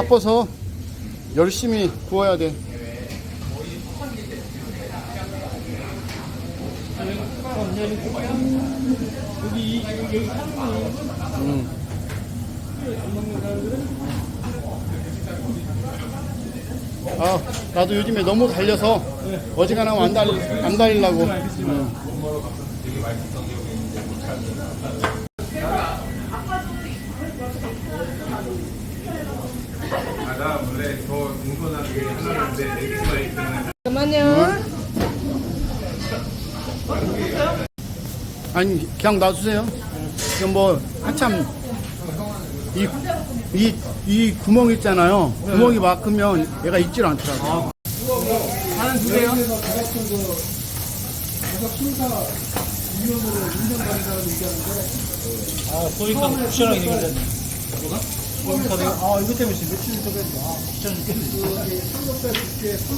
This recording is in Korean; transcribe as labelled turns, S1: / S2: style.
S1: 바빠서 열심히 구워야 돼. 음. 아, 나도 요즘에 너무 달려서 어지간하면 안 달리, 안 달리려고. 음.
S2: 나 원래 더 공손한 게 하나인데 엑스가 있으면
S3: 잠깐만요.
S1: 아니, 그냥 놔두세요. 지금 뭐, 한참, 이, 이, 이 구멍 있잖아요. 구멍이 막으면 얘가 있질 않더라고요.
S4: 하나 주세요. 아, 보니까 쿠션하게 생겼네. 뭐가? 아, 이것 때문에 지금 며칠 전에, 아, 귀찮아 죽겠네.